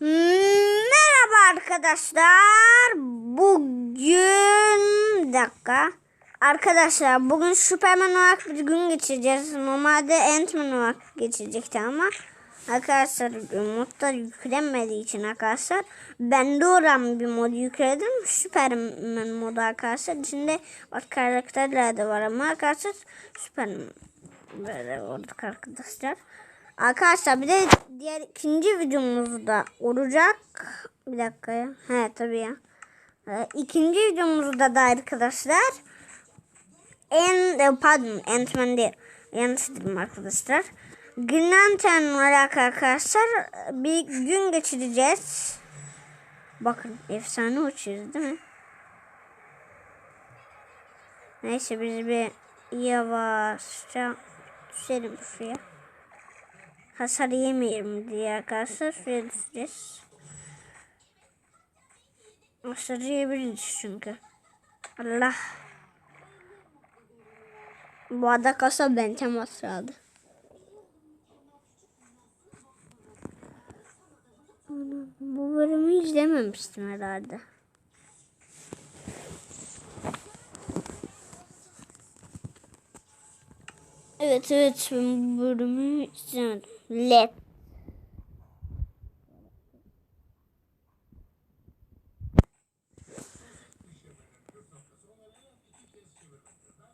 Merhaba arkadaşlar. Bugün bir dakika. Arkadaşlar bugün Superman olarak bir gün geçireceğiz. Normalde Ant-Man olarak geçecekti ama arkadaşlar modda yüklenmediği için arkadaşlar ben de oran bir mod yükledim. Superman modu arkadaşlar. İçinde başka karakterler de var ama arkadaşlar Superman böyle olduk arkadaşlar. Arkadaşlar bir de diğer ikinci videomuz da olacak. Bir dakika ya. He tabii ya. Ee, ikinci videomuzda da arkadaşlar en e, pardon Ant-Man değil. Yanlış dedim arkadaşlar. Green olarak arkadaşlar bir gün geçireceğiz. Bakın efsane uçuyoruz değil mi? Neyse biz bir yavaşça düşelim şuraya hasar yemeyelim diye arkadaşlar suya. Hasar yiyebiliriz çünkü. Allah. Bu ada kasa bence masrağıdı. Bu bölümü izlememiştim herhalde. Evet evet ben bu bölümü izlemedim. LED.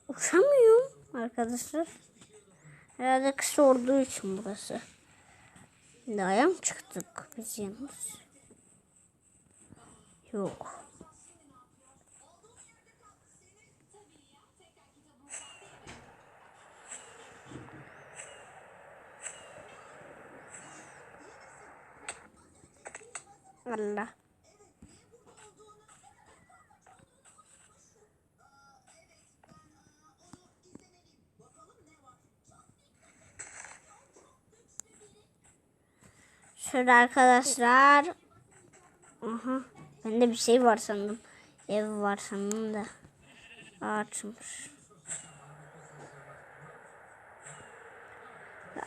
Uçamıyorum arkadaşlar. Herhalde kısa olduğu için burası. Daya mı çıktık biz yalnız? Yok. Allah. Şöyle arkadaşlar. Aha. Bende bir şey var sandım. Ev var sandım da. Ağaçmış.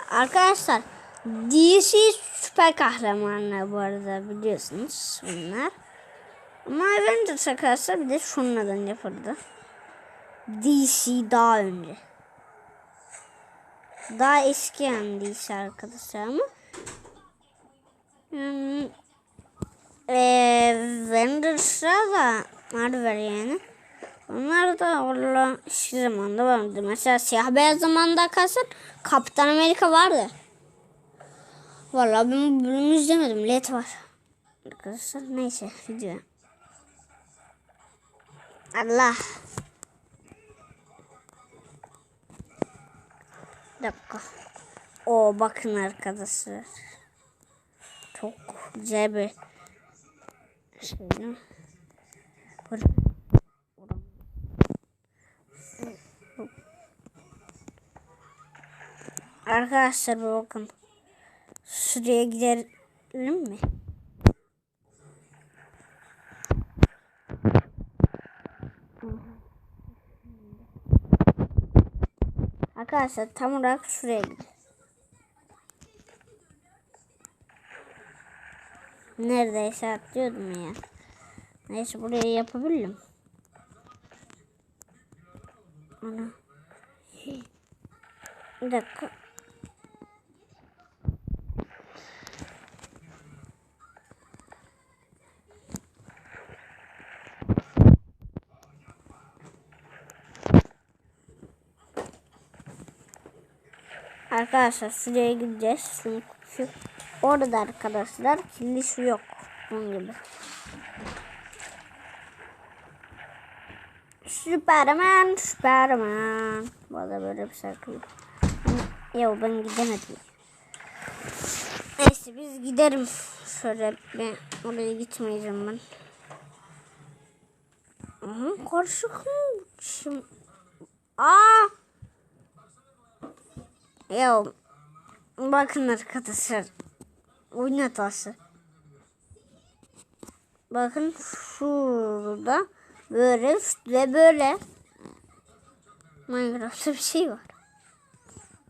Arkadaşlar DC süper kahramanlar bu arada biliyorsunuz bunlar. Ama Avengers arkadaşlar bir de şunlardan yapıldı. DC daha önce. Daha eski yani DC arkadaşlar ama. Yani Avengers'a da Marvel yani. Onlar da orada eski zamanda vardı. Mesela siyah beyaz zamanda arkadaşlar Kaptan Amerika vardı. Vallahi ben bu bölümü izlemedim. LED var. Arkadaşlar neyse video. Allah. Bir dakika. O bakın arkadaşlar. Çok güzel bir şey mi? Böyle. Arkadaşlar bakın. Şuraya gidelim mi? Arkadaşlar tam olarak şuraya gidelim. Neredeyse atlıyordum ya. Neyse buraya yapabilirim. Ana. Bir dakika. Arkadaşlar şuraya gideceğiz. Çünkü orada arkadaşlar kirli su yok. Bunun gibi. Süperman. Bu da böyle bir şarkı. Ya ben gidemedim. Neyse biz giderim. Şöyle ben oraya gitmeyeceğim ben. Aha, karışık mı? Şimdi... Aa! Ya bakın arkadaşlar. Oyun hatası. Bakın şurada böyle ve böyle Minecraft'ta bir şey var.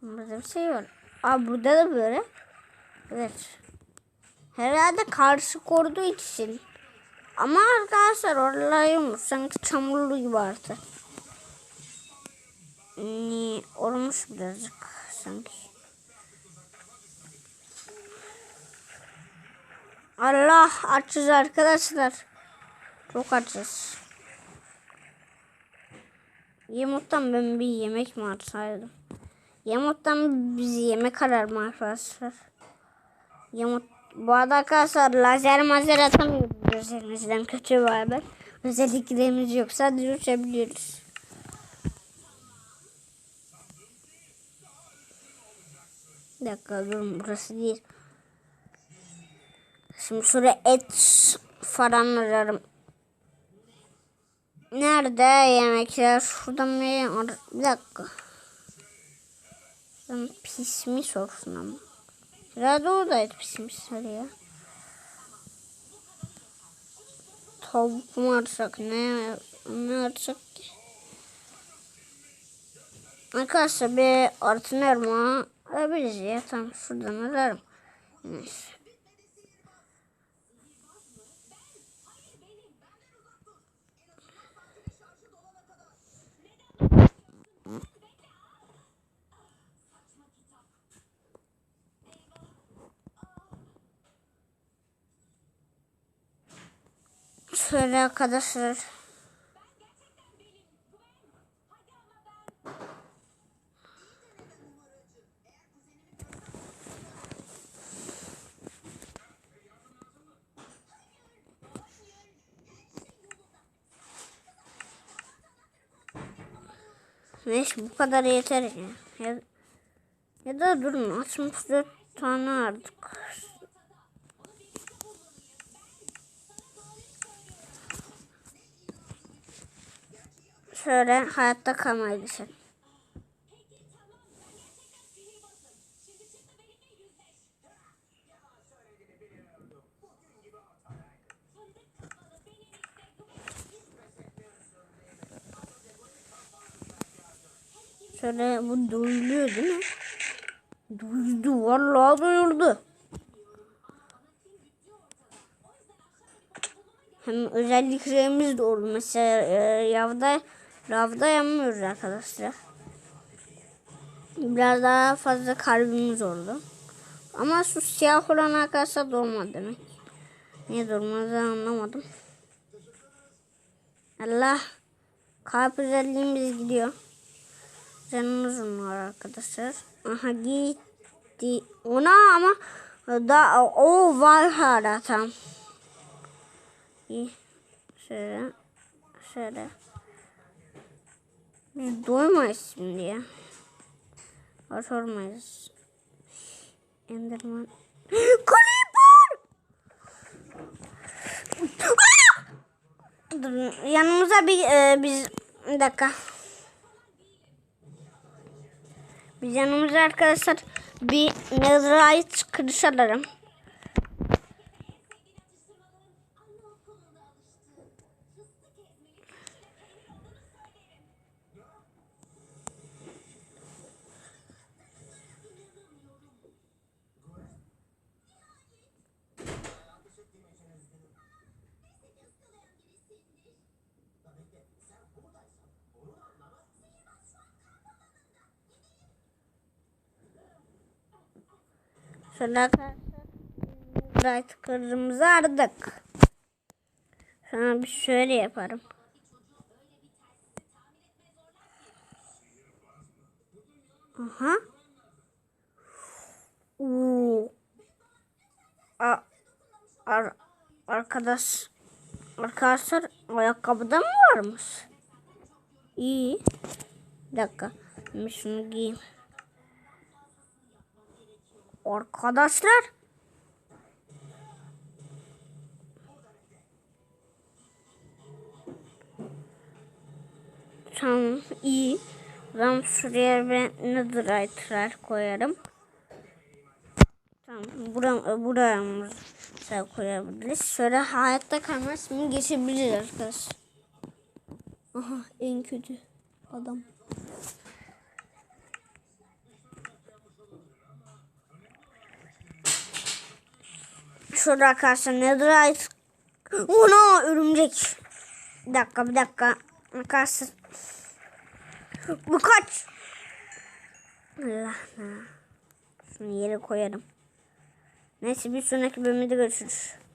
Burada bir şey var. Aa burada da böyle. Evet. Herhalde karşı koruduğu için. Ama arkadaşlar oralar yumur. Sanki çamurlu gibi artık. Ni olmuş birazcık sanki. Allah açız arkadaşlar. Çok açız. Yemekten ben bir yemek mi atsaydım? Yemekten biz yemek arar mı arkadaşlar? Yemek bu arada arkadaşlar lazer mazer atamıyoruz gözlerimizden kötü bir haber. Özelliklerimiz yok. Sadece Bir dakika durun burası değil. Şimdi şuraya et falan ararım. Nerede yemekler? Şurada mı? Bir dakika. Şuradan pis mi sorsun ama. Herhalde oradaydı pismişler ya. Tavuk mu arsak ne, ne arsak ki? Arkadaşlar bir artın elma alabiliriz ya. Tamam şuradan ararım. Neyse. Şöyle arkadaşlar. Neyse bu kadar yeter ya. Ya, ya da durun 64 tane artık. Şöyle hayatta kalmayı düşün. Şöyle bu duyuluyor değil mi? Duydu. Vallahi duyuldu. Hem özelliklerimiz de oldu. Mesela e, yavda, lavda yanmıyoruz arkadaşlar. Biraz daha fazla kalbimiz oldu. Ama şu siyah olan arkadaşlar dolmadı demek. Niye dolmadı anlamadım. Allah. Kalp özelliğimiz gidiyor. Canımız var arkadaşlar. Aha gitti. Ona ama da o var hala tam. Şöyle. Şöyle. Biz doymayız şimdi ya. Sormayız. Enderman. Creeper! Dur, yanımıza bir e, biz bir dakika. Biz yanımıza arkadaşlar bir netherite kılıç alırım. Şöyle arkadaşlar netherite kılıcımızı aradık. Sonra bir şöyle yaparım. Aha. Oo. A ar arkadaş arkadaşlar ayakkabıda mı varmış? İyi. Bir dakika. Ben şunu giyeyim. Arkadaşlar. Tamam iyi. Ben şuraya bir netherite'lar koyarım. Tamam buraya mesela koyabiliriz. Şöyle hayatta kalmaz mı geçebiliriz arkadaşlar. Aha en kötü adam. Şurada arkadaşlar netherite. Ona örümcek. Bir dakika bir dakika. Arkadaşlar. Bu kaç? Allah. Şunu yere koyarım. Neyse bir sonraki bölümde görüşürüz.